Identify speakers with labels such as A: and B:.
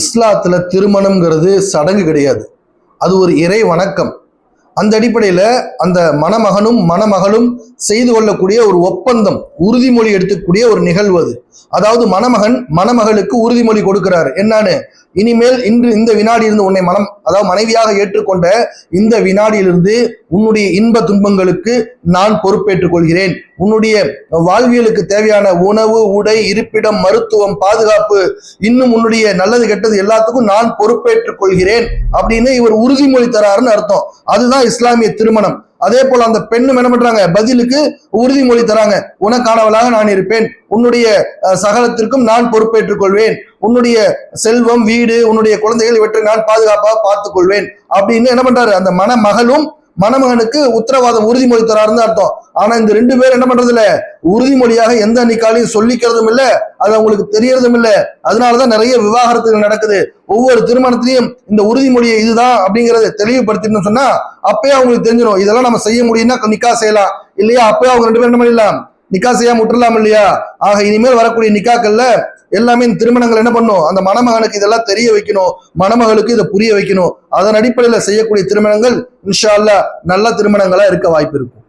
A: இஸ்லாத்தில் திருமணம்ங்கிறது சடங்கு கிடையாது. அது ஒரு இறை வணக்கம். அந்த அடிப்படையில் அந்த மணமகனும் மணமகளும் செய்து கொள்ளக்கூடிய ஒரு ஒப்பந்தம் உறுதிமொழி எடுத்துக்கூடிய ஒரு நிகழ்வு அது. அதாவது மணமகன் மணமகளுக்கு உறுதிமொழி கொடுக்கிறார். என்னன்னு? இனிமேல் இன்று இந்த வினாடியிலிருந்து உன்னை மனம் அதாவது மனைவியாக ஏற்றுக்கொண்ட இந்த வினாடியிலிருந்து உன்னுடைய இன்ப துன்பங்களுக்கு நான் பொறுப்பேற்றுக் கொள்கிறேன். உன்னுடைய வாழ்வியலுக்கு தேவையான உணவு உடை இருப்பிடம் மருத்துவம் பாதுகாப்பு இன்னும் உன்னுடைய நல்லது கெட்டது எல்லாத்துக்கும் நான் பொறுப்பேற்றுக் கொள்கிறேன் அப்படின்னு இவர் உறுதிமொழி தராருன்னு அர்த்தம். அதுதான் இஸ்லாமிய திருமணம். அதே போல அந்த பெண்ணும் என்ன பண்றாங்க? பதிலுக்கு உறுதிமொழி தராங்க. உனக்கானவளாக நான் இருப்பேன். உன்னுடைய சகலத்திற்கும் நான் பொறுப்பேற்றுக் கொள்வேன். உன்னுடைய செல்வம் வீடு உன்னுடைய குழந்தைகள் இவற்றை நான் பாதுகாப்பாக பார்த்துக் கொள்வேன். அப்படின்னு என்ன பண்றாரு? அந்த மணமகளும் மணமகனுக்கு உத்தரவாதம் உறுதிமொழி தராருன்னு அர்த்தம். ஆனா இந்த ரெண்டு பேரும் என்ன பண்றது இல்ல உறுதிமொழியாக எந்த நிக்காலையும் சொல்லிக்கிறதும் இல்ல அது அவங்களுக்கு தெரியறதும் இல்ல. அதனாலதான் நிறைய விவாகரத்துகள் நடக்குது. ஒவ்வொரு திருமணத்திலையும் இந்த உறுதிமொழியை இதுதான் அப்படிங்கறத தெளிவுபடுத்தின்னு சொன்னா அப்பயே அவங்களுக்கு தெரிஞ்சிடும் இதெல்லாம் நம்ம செய்ய முடியும்னா நிக்கா செய்யலாம். இல்லையா? அப்பயே அவங்க ரெண்டு பேரும் என்ன பண்ணிடலாம்? நிக்கா செய்யாம விட்டுறலாம் இல்லையா? ஆக இனிமேல் வரக்கூடிய நிக்காக்கள்ல எல்லாமே திருமணங்கள் என்ன பண்ணும்? அந்த மணமகனுக்கு இதெல்லாம் தெரிய வைக்கணும். மணமகளுக்கு இதை புரிய வைக்கணும். அதன் அடிப்படையில செய்யக்கூடிய திருமணங்கள் இன்ஷா நல்ல திருமணங்களா இருக்க வாய்ப்பு இருக்கும்.